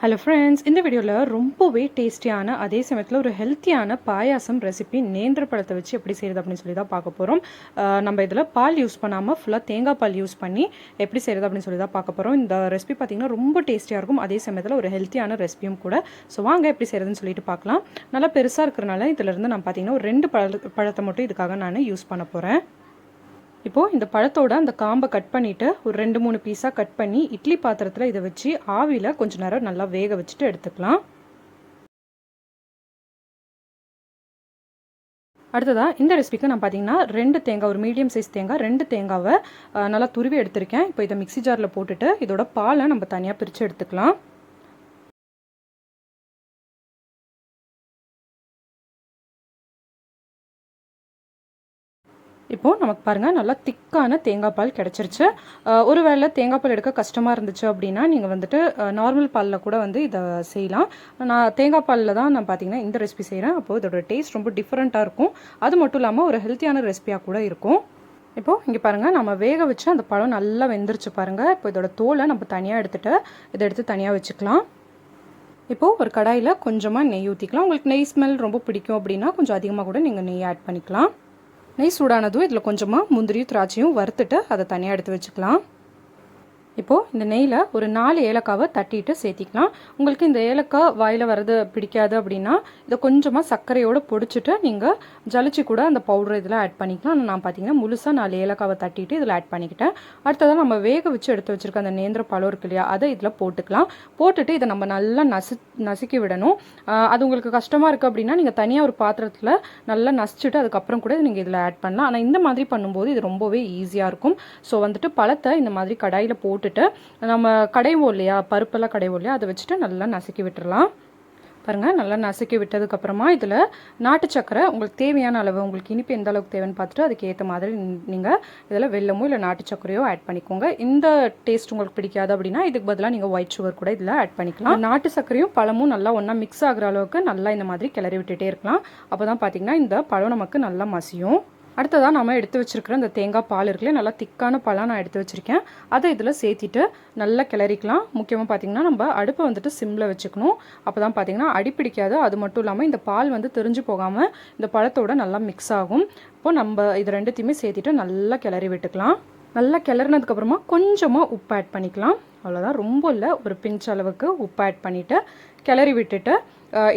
Hello friends இந்த வீடியோவில் ரொம்பவே டேஸ்டியான அதே சமயத்தில் ஒரு ஹெல்த்தியான பாயாசம் ரெசிபி நேந்திர பழத்தை வச்சு எப்படி செய்கிறது அப்படின்னு சொல்லி தான் பார்க்க போகிறோம் நம்ம இதில் பால் யூஸ் பண்ணாமல் ஃபுல்லாக தேங்காய் பால் யூஸ் பண்ணி எப்படி செய்கிறது அப்படின்னு சொல்லி தான் பார்க்க போகிறோம் இந்த ரெசிபி பார்த்திங்கன்னா ரொம்ப டேஸ்டியாக இருக்கும். அதே சமயத்தில் ஒரு ஹெல்த்தியான ரெசிபியும் கூட. ஸோ வாங்க எப்படி செய்கிறதுன்னு சொல்லிட்டு பார்க்கலாம். நல்லா பெருசாக இருக்கிறனால இதிலேருந்து நான் பார்த்தீங்கன்னா ஒரு ரெண்டு பழ பழத்தை மட்டும் இதுக்காக நான் யூஸ் பண்ண போகிறேன் இப்போது இந்த பழத்தோட அந்த காம்பை கட் பண்ணிவிட்டு ஒரு ரெண்டு மூணு பீஸாக கட் பண்ணி இட்லி பாத்திரத்தில் இதை வச்சு ஆவியில் கொஞ்சம் நேரம் நல்லா வேக வச்சுட்டு எடுத்துக்கலாம். அடுத்ததாக இந்த ரெசிபிக்கு நான் பார்த்தீங்கன்னா ரெண்டு தேங்காய் ஒரு மீடியம் சைஸ் தேங்காய் ரெண்டு தேங்காவை நல்லா துருவி எடுத்திருக்கேன். இப்போ இதை மிக்சி ஜாரில் போட்டுட்டு இதோட பாலை நம்ம தனியாக பிரித்து எடுத்துக்கலாம். இப்போது நமக்கு பாருங்கள் நல்லா திக்கான தேங்காய் பால் கிடச்சிருச்சு. ஒருவேளை தேங்காய் பால் எடுக்க கஷ்டமாக இருந்துச்சு அப்படின்னா நீங்கள் வந்துட்டு நார்மல் பாலில் கூட வந்து இதை செய்யலாம். நான் தேங்காய் பாலில் தான் நான் பார்த்தீங்கன்னா இந்த ரெசிபி செய்கிறேன் அப்போது இதோட டேஸ்ட் ரொம்ப டிஃப்ரெண்ட்டாக இருக்கும். அது மட்டும் இல்லாமல் ஒரு ஹெல்த்தியான ரெசிபியாக கூட இருக்கும். இப்போது இங்கே பாருங்கள் நம்ம வேக வச்சு அந்த பழம் நல்லா வெந்துருச்சு பாருங்கள் இப்போ இதோட தோலை நம்ம தனியாக எடுத்துகிட்டு இதை எடுத்து தனியாக வச்சுக்கலாம். இப்போது ஒரு கடாயில் கொஞ்சமாக நெய் ஊற்றிக்கலாம் உங்களுக்கு நெய் ஸ்மெல் ரொம்ப பிடிக்கும் அப்படின்னா கொஞ்சம் அதிகமாக கூட நீங்கள் நெய் ஆட் பண்ணிக்கலாம். நெய் சூடானதும் இதில் கொஞ்சமாக முந்திரியும் திராட்சையும் வறுத்துட்டு அதை தனியாக எடுத்து வச்சுக்கலாம். இப்போது இந்த நெய்யில் ஒரு நாலு ஏலக்காவை தட்டிட்டு சேர்த்திக்கலாம். உங்களுக்கு இந்த ஏலக்காய் வாயில் வரது பிடிக்காது அப்படின்னா இதை கொஞ்சமாக சர்க்கரையோடு பொடிச்சிட்டு நீங்கள் ஜலிச்சு கூட அந்த பவுடர் இதில் ஆட் பண்ணிக்கலாம். நான் பார்த்தீங்கன்னா முழுசாக நாலு ஏலக்காவை தட்டிட்டு இதில் ஆட் பண்ணிக்கிட்டேன். அடுத்ததாக நம்ம வேக வச்சு எடுத்து வச்சுருக்க அந்த நேந்திர பழம் இருக்கு இல்லையா அதை இதில் போட்டுக்கலாம். போட்டுட்டு இதை நம்ம நல்லா நசு நசுக்கி விடணும். அது உங்களுக்கு கஷ்டமாக இருக்குது அப்படின்னா நீங்கள் தனியாக ஒரு பாத்திரத்தில் நல்லா நசிச்சுட்டு அதுக்கப்புறம் கூட நீங்கள் இதில் ஆட் பண்ணலாம். ஆனால் இந்த மாதிரி பண்ணும்போது இது ரொம்பவே ஈஸியாக இருக்கும். ஸோ வந்துட்டு பழத்தை இந்த மாதிரி கடாயில் போட்டு போட்டுட்டு நம்ம கடைவோம் இல்லையா? பருப்பெல்லாம் கடைவோம் இல்லையா? அதை வச்சுட்டு நல்லா நசுக்கி விட்டுறலாம். பாருங்கள் நல்லா நசுக்கி விட்டதுக்கப்புறமா இதில் நாட்டு சக்கரை உங்களுக்கு தேவையான அளவு உங்களுக்கு இனிப்பு எந்த அளவுக்கு தேவைன்னு பார்த்துட்டு அதுக்கு ஏற்ற மாதிரி நீங்கள் இதில் வெள்ளமோ இல்லை நாட்டு சக்கரையோ ஆட் பண்ணிக்கோங்க. இந்த டேஸ்ட் உங்களுக்கு பிடிக்காது அப்படின்னா இதுக்கு பதிலாக நீங்கள் ஒயிட் சுகர் கூட இதில் ஆட் பண்ணிக்கலாம். நாட்டு சக்கரையும் பழமும் நல்லா ஒன்றா மிக்ஸ் ஆகிற அளவுக்கு நல்லா இந்த மாதிரி கிளறி விட்டுட்டே இருக்கலாம். அப்போ தான் பார்த்தீங்கன்னா இந்த பழம் நமக்கு நல்லா மசியும். அடுத்ததாக நம்ம எடுத்து வச்சுருக்கிற இந்த தேங்காய் பால் இருக்குல்ல நல்லா திக்கான பாலாக நான் எடுத்து வச்சுருக்கேன். அதை இதில் சேர்த்திட்டு நல்லா கிளறிக்கலாம். முக்கியமாக பார்த்திங்கன்னா நம்ம அடுப்பை வந்துட்டு சிம்மில் வச்சுக்கணும். அப்போ தான் பார்த்திங்கன்னா அடிப்பிடிக்காது அது மட்டும் இல்லாமல் இந்த பால் வந்து தெரிஞ்சு போகாமல் இந்த பழத்தோட நல்லா மிக்ஸ் ஆகும். இப்போது நம்ம இது ரெண்டுத்தையுமே சேர்த்திட்டு நல்லா கிளறி விட்டுக்கலாம். நல்லா கிளறினதுக்கப்புறமா கொஞ்சமாக உப்பு ஆட் பண்ணிக்கலாம். அவ்வளோதான் ரொம்ப இல்லை. ஒரு பிஞ்ச் அளவுக்கு உப்பு ஆட் பண்ணிவிட்டு கிளறி விட்டுட்டு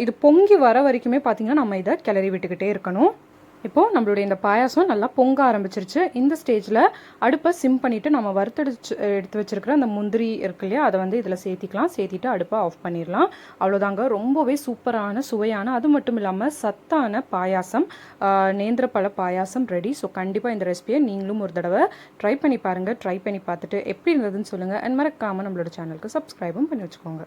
இது பொங்கி வர வரைக்குமே பார்த்திங்கன்னா நம்ம இதை கிளறி விட்டுக்கிட்டே இருக்கணும். இப்போது நம்மளுடைய இந்த பாயாசம் நல்லா பொங்க ஆரம்பிச்சிருச்சு. இந்த ஸ்டேஜில் அடுப்பை சிம் பண்ணிவிட்டு நம்ம வறுத்தடிச்சு எடுத்து வச்சுருக்கிற அந்த முந்திரி இருக்கு இல்லையா அதை வந்து இதில் சேர்த்திக்கலாம். சேர்த்திட்டு அடுப்பை ஆஃப் பண்ணிடலாம். அவ்வளோதாங்க. ரொம்பவே சூப்பரான சுவையான அது மட்டும் இல்லாமல் சத்தான பாயாசம். நேந்திரப்பழ பாயாசம் ரெடி ஸோ கண்டிப்பாக இந்த ரெசிபியை நீங்களும் ஒரு தடவை ட்ரை பண்ணி பாருங்கள் ட்ரை பண்ணி பார்த்துட்டு எப்படி இருந்ததுன்னு சொல்லுங்கள் அண்ட் மறக்காமல் நம்மளோட சேனலுக்கு சப்ஸ்கிரைபும் பண்ணி வச்சுக்கோங்க.